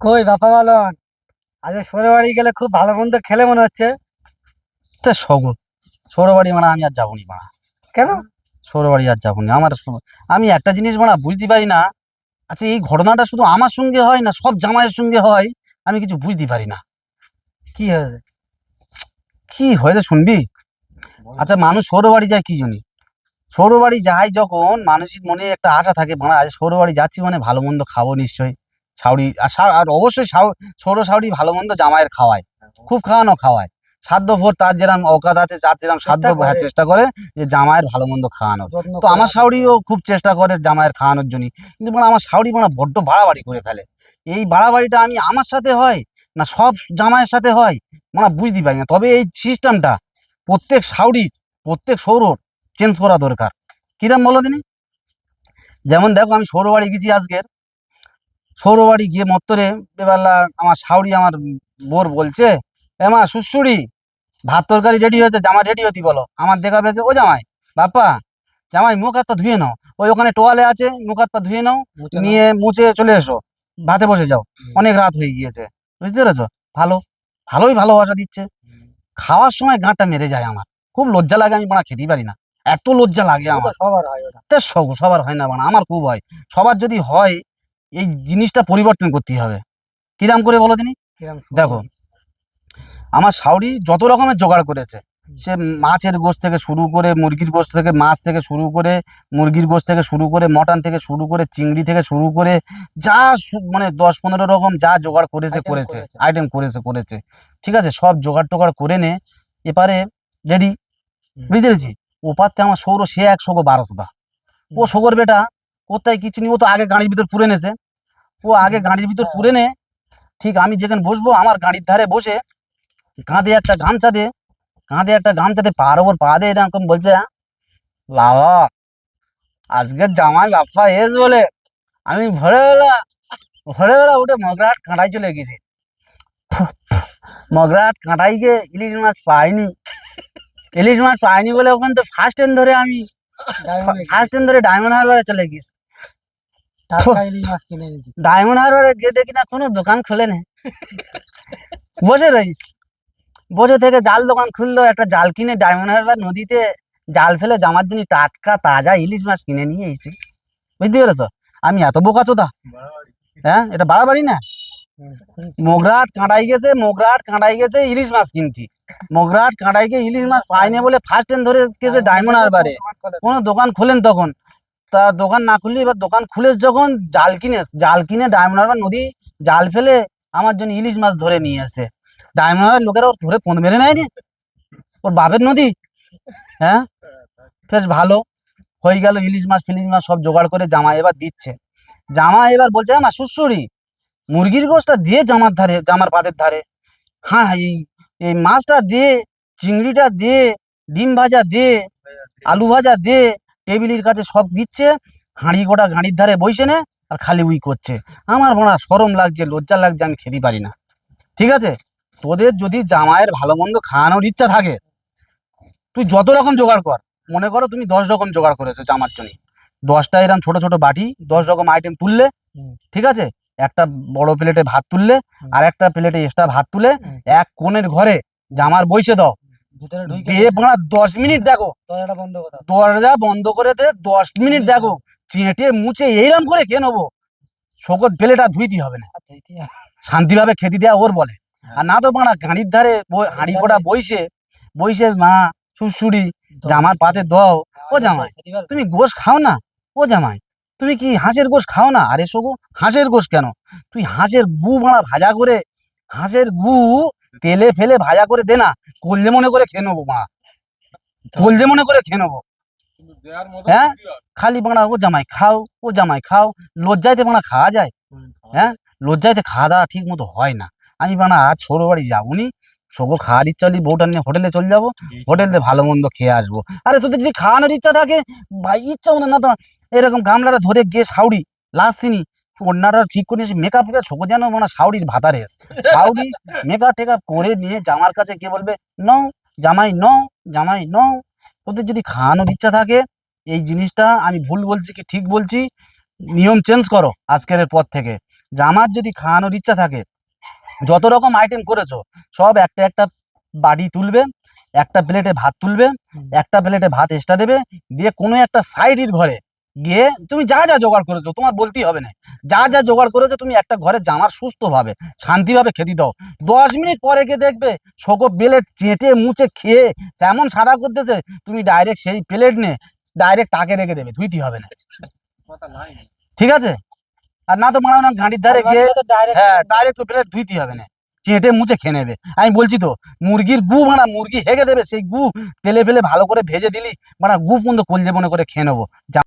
কই বাপা বলন আজ শ্বশুর বাড়ি গেলে খুব ভালো মন্দ খেলে মনে হচ্ছে। তে সগো। ছোট বাড়ি মানে আমি আর যাব নি মানা কেন? ছোট বাড়ি আর যাব না আমার আমি একটা জিনিস মানে বুঝতে পারি না। আচ্ছা এই ঘটনাটা শুধু আমার সঙ্গে হয় না সব জামাইয়ের সঙ্গে হয়? আমি কিছু বুঝতে পারি না। কি হয়েছে? কি হয়েছে শুনবি? আচ্ছা মানুষ সৌর বাড়ি যায় কি জন্য সৌর বাড়ি যায় যখন মানুষের মনে একটা আশা থাকে মানে আজ সৌর বাড়ি যাচ্ছি মানে ভালো মন্দ খাব নিশ্চয়ই। শাউরি আর আর অবশ্যই সৌর শাউরি ভালো মন্দ জামাইয়ের খাওয়ায়। খুব খাওয়ানো খাওয়ায়। সাধ্য ভোর তার যেরকম অকাত আছে তার যেরকম সাধ্য চেষ্টা করে। হ্যাঁ, চেষ্টা করে যে জামাইয়ের ভালো মন্দ খাওয়ানোর। তো আমার রাখে। শাউরিও খুব চেষ্টা করে জামাইয়ের খাওয়ানোর জন্য কিন্তু মানে আমার শাউরি মানে বড্ড বাড়াবাড়ি করে ফেলে। এই বাড়াবাড়িটা আমি আমার সাথে হয় না সব জামাইয়ের সাথে হয়? মানে বুঝতে পারি না। তবে এই সিস্টেমটা প্রত্যেক শাউরির প্রত্যেক সৌরর চেঞ্জ করা দরকার। কিরম বলো দিনি যেমন দেখো আমি সৌর বাড়ি গেছি আজকের। সৌর বাড়ি গিয়ে মত্তরে বেবেলা আমার শাউরি আমার বোর বলছে এমা সুসুড়ি ভাত তরকারি রেডি হয়েছে জামা রেডি হতি বলো। আমার দেখা পেয়েছে ও জামাই বাপ্পা জামাই মুখ হাত পা ধুয়ে নাও। ওই ওখানে টোয়ালে আছে মুখ হাত পা ধুয়ে নাও নিয়ে মুছে চলে এসো ভাতে বসে যাও। অনেক রাত হয়ে গিয়েছে বুঝতে পেরেছ? ভালো ভালোই ভালোবাসা দিচ্ছে। খাওয়ার সময় গাঁটা মেরে যায় আমার। খুব লজ্জা লাগে আমি বানা খেতেই পারি না। এত লজ্জা লাগে আমার। সবার হয় ওটা। সবার হয় না বানা আমার খুব হয়। সবার যদি হয় এই জিনিসটা পরিবর্তন করতেই হবে। কিরাম করে বলো তিনি? দেখো আমার শাউরি যত রকমের জোগাড় করেছে সে মাছের গোশ থেকে শুরু করে মুরগির গোশ থেকে মাছ থেকে শুরু করে মুরগির গোশ থেকে শুরু করে মটন থেকে শুরু করে চিংড়ি থেকে শুরু করে যা মানে দশ পনেরো রকম যা জোগাড় করেছে করেছে। আইটেম করেছে করেছে। ঠিক আছে সব জোগাড় টোগাড় করে নে এপারে রেডি। বুঝতে পেরেছি? ওপারতে আমার সৌর সে একশো গো বারোশো দা। ও। সগর বেটা কোথায় কিছু নি ও তো আগে গাড়ির ভিতর পুরে নেছে। ও আগে গাড়ির ভিতর হ্যাঁ। পুরে নে। ঠিক আমি যেখানে বসবো আমার গাড়ির ধারে বসে কাঁধে একটা গামছা দে কাঁধে একটা গামছা দে পার ওপর পা দে এরকম বলছে। লাভা আজকের জামাই বাপ্পা এস বলে। আমি ভোরবেলা ভোরবেলা উঠে মগরাহাট কাঁটাই চলে গেছি। মগরাহাট কাঁটাই গিয়ে ইলিশ মাছ পাইনি। ইলিশ মাছ পাইনি বলে ওখান তো ফার্স্ট ট্রেন ধরে আমি ফার্স্ট ট্রেন ধরে ডায়মন্ড হারবারে চলে গেছি। টাটকা ইলিশ মাছ কিনে এনেছি। ডায়মন্ড হারবারে গিয়ে দেখি না কোনো দোকান খুলে নেই বসে রইস। বসে থেকে জাল দোকান খুললো একটা জাল কিনে ডায়মন্ড হারবার নদীতে জাল ফেলে জামার জন্য টাটকা তাজা ইলিশ মাছ কিনে নিয়ে এসেছি। বুঝতে পেরেছ? আমি এত বোকা চোদা? হ্যাঁ এটা বাড়াবাড়ি না। মোগরাট কাঁটাই গেছে মোগরাট কাঁটাই গেছে ইলিশ মাছ কিনতি মোগরাট কাঁটাই গিয়ে ইলিশ মাছ পাইনি বলে ফার্স্ট ট্রেন ধরে গেছে ডায়মন্ড হারবারে। কোনো দোকান খোলেন তখন। তা দোকান না খুললে, এবার দোকান খুলে যখন, জাল কিনে জাল কিনে ডায়মন্ড নদী জাল ফেলে আমার জন্য ইলিশ মাছ ধরে নিয়ে আসে। ডায়মন্ড লোকেরা ওর ধরে ফোন মেরে নেয়নি ওর বাপের নদী? হ্যাঁ? বেশ ভালো। হয়ে গেল ইলিশ মাছ, ফিলিশ মাছ সব জোগাড় করে জামা এবার দিচ্ছে। জামা এবার বলছে, আমার সুসুরি মুরগির গোশটা দিয়ে জামার ধারে, জামার পাতের ধারে। হ্যাঁ এই এই মাছটা দে, চিংড়িটা দে, ডিম ভাজা দে, আলু ভাজা দে টেবিলের কাছে সব দিচ্ছে হাঁড়ি গোটা গাড়ির ধারে বইসে নে আর খালি উই করছে। আমার বড়া সরম লাগছে লজ্জা লাগছে আমি খেতে পারি না। ঠিক আছে? তোদের যদি জামাইয়ের ভালো মন্দ খাওয়ানোর ইচ্ছা থাকে তুই যত রকম জোগাড় কর। মনে করো তুমি দশ রকম জোগাড় করেছ জামার জন্য দশটা এরকম ছোট ছোট বাটি দশ রকম আইটেম তুললে ঠিক আছে? একটা বড় প্লেটে ভাত তুললে আর একটা প্লেটে এক্সট্রা ভাত তুলে এক কোণের ঘরে জামার বইসে দাও। ভিতরে ঢুকে দিয়ে পড়া দশ মিনিট দেখো। দরজাটা বন্ধ কথা দরজা বন্ধ করে দে দশ মিনিট দেখো। চেটে মুছে এইরকম করে খেয়ে নেব শকত প্লেটা ধুইতে হবে না। শান্তিভাবে খেতে দেওয়া ওর বলে। আর না তো বানা গাড়ির ধারে হাঁড়ি কোটা বইসে বইসে মা সুসুড়ি জামার পাতে দাও ও জামাই তুমি গোশ খাও না? ও জামাই তুমি কি হাঁসের গোশ খাও না? আরে সগু হাঁসের গোশ কেন? তুই হাঁসের গু মারা ভাজা করে হাঁসের গু তেলে ফেলে ভাজা করে দে না কলজে মনে করে খেয়ে নেব মা। কলজে মনে করে খেয়ে নেব। হ্যাঁ? খালি বাংলা ও জামাই খাও, ও জামাই খাও লজ্জাইতে বাংলা খাওয়া যায়। হ্যাঁ? লজ্জাইতে খাওয়া দাওয়া ঠিক মতো হয় না। আমি বানা আজ সৌর বাড়ি যাব নি সগো খাওয়ার ইচ্ছা হলে বউটা নিয়ে হোটেলে চলে যাব, হোটেলে ভালো মন্দ খেয়ে আসব। আরে তোদের যদি খাওয়ানোর ইচ্ছা থাকে, ভাই, ইচ্ছা মতো না তো এরকম গামলাটা ধরে গিয়ে লাস্ট সিনি ওনারা ঠিক করে মেকআপ ফেকআপ শোকো যেন মানে সাউরির ভাতারে সাউরি মেকআপ টেকআপ করে নিয়ে জামার কাছে কে বলবে ন জামাই ন জামাই ন। ওদের যদি খাওয়ানোর ইচ্ছা থাকে এই জিনিসটা আমি ভুল বলছি কি ঠিক বলছি নিয়ম চেঞ্জ করো আজকের পর থেকে। জামার যদি খাওয়ানোর ইচ্ছা থাকে যত রকম আইটেম করেছ সব একটা একটা বাড়ি তুলবে একটা প্লেটে ভাত তুলবে একটা প্লেটে ভাত এক্সট্রা দেবে দিয়ে কোনো একটা সাইডের ঘরে গিয়ে তুমি যা যা জোগাড় করেছ তোমার বলতেই হবে না। যা যা জোগাড় করেছ তুমি একটা ঘরে জামার সুস্থভাবে শান্তিভাবে খেতে দাও। দশ মিনিট পরে গিয়ে দেখবে শোকো প্লেট চেটে মুছে খেয়ে এমন সাদা করতেছে তুমি ডাইরেক্ট সেই প্লেট নিয়ে ডাইরেক্ট তাকে রেখে দেবে ধুইতে হবে না। ঠিক আছে? আর না তো মানা না গাড়ির ধারে গিয়ে হ্যাঁ ডাইরেক্ট প্লেট ধুইতে হবে না। চেটে মুছে খেয়ে নেবে। আমি বলছি তো মুরগির গু মানা মুরগি হেগে দেবে সেই গু তেলে ফেলে ভালো করে ভেজে দিলি মানা গু পর্যন্ত কলজে মনে করে খেয়ে নেব।